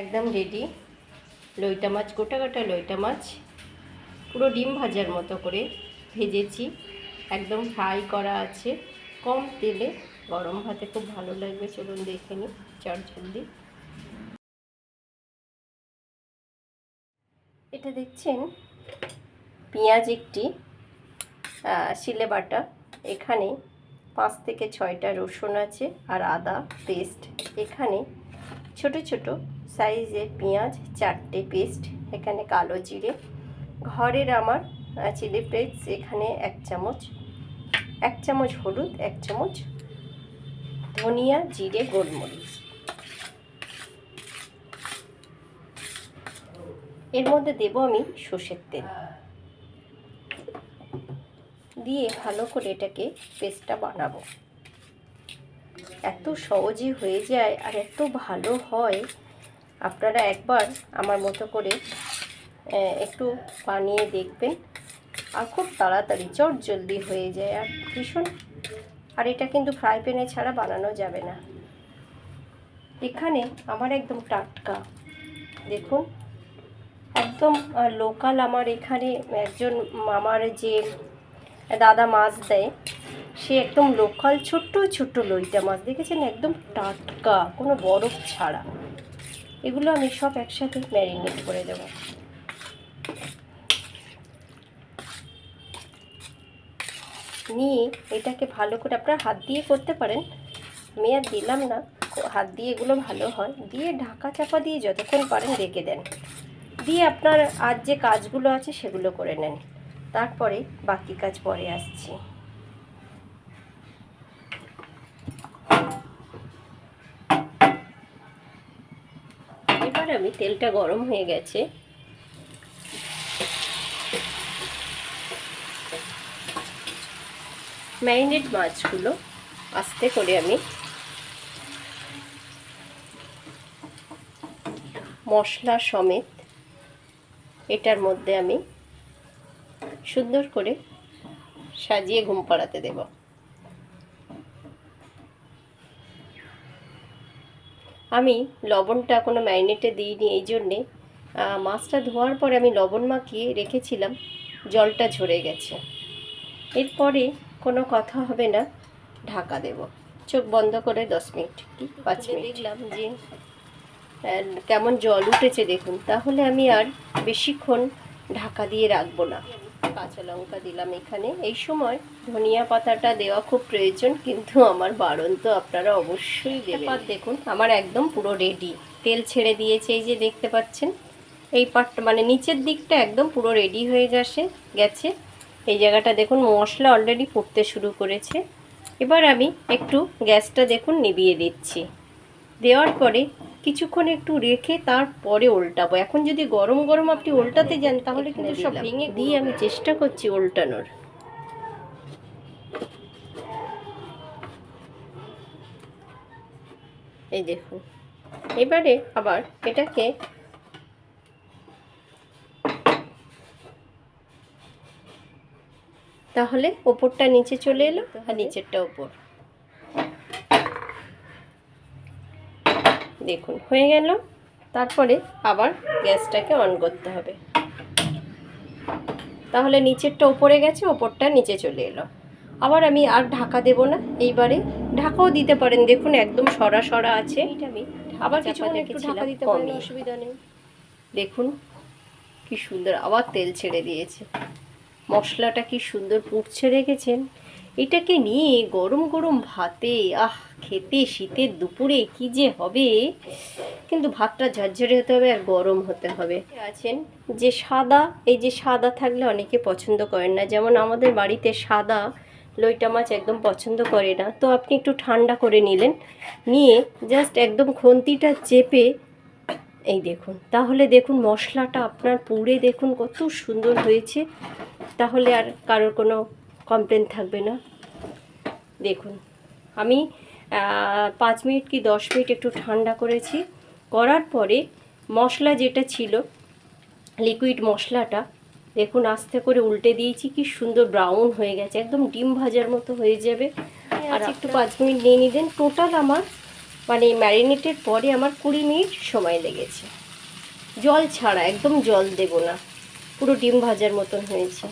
একদম রেডি লইটা মাছ, গোটা গোটা লইটা মাছ, পুরো ডিম ভাজার মতো করে ভেজেছি। একদম ফ্রাই করা আছে, কম তেলে। গরম ভাতে খুব ভালো লাগবে, চলুন দেখে নিই চটজলদি এটা দেখছেন? পেঁয়াজ একটি শিলে বাটা। এখানে পাঁচ থেকে ছয়টা রসুন আছে আর আদা, পেস্ট। এখানে ছোট ছোট সাইজের পেঁয়াজ, চারটে পেস্ট, এখানে কালো জিরে। ঘরের আমার চিলি ফ্লেক্স, এখানে এক চামচ। এক চামচ হলুদ, এক চামচ ধনিয়া, জিরে, গোলমরিচ। এর মধ্যে দেব আমি সর্ষের তেল। দিয়ে ভালো করে এটাকে পেস্টটা বানাবো। এত সহজে হয়ে যায় আর এত ভালো হয়, আপনারা একবার আমার মতো করে একটু বানিয়ে দেখবেন। আর খুব তাড়াতাড়ি, চট জলদি হয়ে যায়। আর ভীষণ, আর এটা কিন্তু ফ্রাই প্যানে ছাড়া বানানো যাবে না। এখানে আমার একদম টাটকা। দেখুন, একদম লোকাল আমার এখানে একজন আমার যে, দাদা মাছ দেয় সে একদম লোকাল ছোট্ট ছোট্ট লইটা মাছ, দেখেছেন? একদম টাটকা, কোনো বরফ ছাড়া। এগুলো আমি সব একসাথে ম্যারিনেট করে দেবো। নিয়ে এটাকে ভালো করে আপনারা হাত দিয়ে করতে পারেন। আমি আর দিলাম না, হাত দিয়ে এগুলো ভালো হয়। দিয়ে ঢাকা চাপা দিয়ে যতক্ষণ পারেন রেখে দেন। দিয়ে আপনার আর যে কাজগুলো আছে সেগুলো করে নেন। তারপরে বাকি কাজ পরে আসছি এবার আমি তেলটা গরম হয়ে গেছে। ম্যারিনেট মাছগুলো আস্তে করে আমি মশলা সমেত এটার মধ্যে আমি সুন্দর করে সাজিয়ে ঘুম পাড়াতে দেব। আমি লবণটা কোনো ম্যারিনেটে দিইনি এই জন্যে। মাছটা ধোয়ার পরে আমি লবণ মাখিয়ে রেখেছিলাম জলটা ঝরে গেছে। এরপরে কোনো কথা হবে না ঢাকা দেব। চোখ বন্ধ করে দশ মিনিট কি পাঁচ মিনিট। দেখলাম যে কেমন জল উঠেছে দেখুন তাহলে আমি আর বেশিক্ষণ ঢাকা দিয়ে রাখব না। কাঁচা লঙ্কা দিলাম এখানে। এই সময় ধনিয়া পাতাটা দেওয়া খুব প্রয়োজন কিন্তু আমার বারণ তো আপনারা অবশ্যই দেবেন। দেখুন আমার একদম পুরো রেডি তেল ছেড়ে দিয়েছে এই যে দেখতে পাচ্ছেন। এই পাটটা মানে নিচের দিকটা একদম পুরো রেডি হয়ে যাচ্ছে গেছে। এই জায়গাটা দেখুন মশলা অলরেডি ফুটতে শুরু করেছে। এবার আমি একটু গ্যাসটা দেখুন নিভিয়ে দিচ্ছি। দেওয়ার পরে কিছুক্ষণ একটু রেখে তারপরে উল্টাবো এখন যদি গরম গরম আপনি উল্টাতে যান, তাহলে কিন্তু সব ভেঙে দিয়ে আমি চেষ্টা করছি উল্টানোর এই দেখুন। এবারে আবার এটাকে তাহলে ওপরটা নিচে চলে এলো আর নিচেরটা ওপর। দেখুন হয়ে গেল। তারপরে আবার গ্যাসটাকে অন করতে হবে। তাহলে নিচেরটা উপরে গেছে ওপরটা নিচে চলে এলো। আবার আমি আর ঢাকা দেব না এইবারে ঢাকাও দিতে পারেন। দেখুন একদম সরা সরা আছে। আমি আবার একটু ঢাকা দিতে পারেন অসুবিধা নেই। দেখুন কি সুন্দর আবার তেল ছেড়ে দিয়েছে। মশলাটা কি সুন্দর পুড়ছে রেখেছেন এটাকে নিয়ে গরম গরম ভাতে, আহ, খেতে শীতের দুপুরে কি যে হবে? কিন্তু ভাতটা ঝরঝরে হতে হবে আর গরম হতে হবে। আছেন? যে সাদা, এই যে সাদা থাকলে অনেকে পছন্দ করেন না। যেমন আমাদের বাড়িতে সাদা লইটা মাছ একদম পছন্দ করে না। তো আপনি একটু ঠান্ডা করে নিলেন, নিয়ে জাস্ট একদম খন্তিটা চেপে, এই দেখুন, তাহলে দেখুন মশলাটা আপনার পুড়ে দেখুন কত সুন্দর হয়েছে। তাহলে আর কারোর কোনো কমপ্লেন থাকবে না। দেখুন আমি পাঁচ মিনিট কি দশ মিনিট একটু ঠান্ডা করেছি। করার পরে মশলা যেটা ছিল লিকুইড মশলাটা দেখুন আস্তে করে উল্টে দিয়েছি কি সুন্দর ব্রাউন হয়ে গেছে একদম ডিম ভাজার মতো হয়ে যাবে। আর একটু পাঁচ মিনিট নিয়ে নিলেন। টোটাল আমার মানে ম্যারিনেটের পরে আমার কুড়ি মিনিট সময় লেগেছে। জল ছাড়া একদম জল দেব না। পুরো ডিম ভাজার মতন হয়েছে।